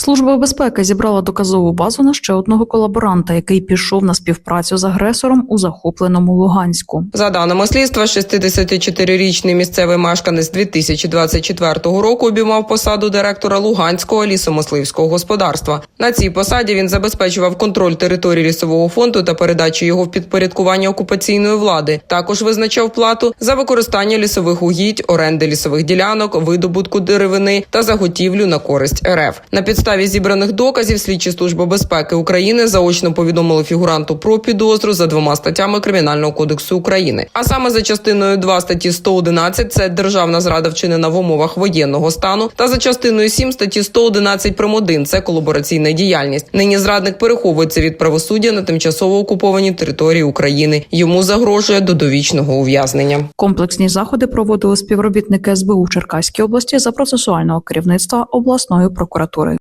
Служба безпеки зібрала доказову базу на ще одного колаборанта, який пішов на співпрацю з агресором у захопленому Луганську. За даними слідства, 64-річний місцевий мешканець 2024 року обіймав посаду директора Луганського лісомисливського господарства. На цій посаді він забезпечував контроль території лісового фонду та передачу його в підпорядкування окупаційної влади. Також визначав плату за використання лісових угідь, оренди лісових ділянок, видобутку деревини та заготівлю на користь РФ. На підставі зібраних доказів слідчі служби безпеки України заочно повідомили фігуранту про підозру за двома статтями Кримінального кодексу України. А саме за частиною 2 статті 111 – це державна зрада вчинена в умовах воєнного стану, та за частиною 7 статті 111 прим. 1 – це колабораційна діяльність. Нині зрадник переховується від правосуддя на тимчасово окупованій території України. Йому загрожує до довічного ув'язнення. Комплексні заходи проводили співробітники СБУ в Черкаській області за процесуального керівництва обласної прокуратури.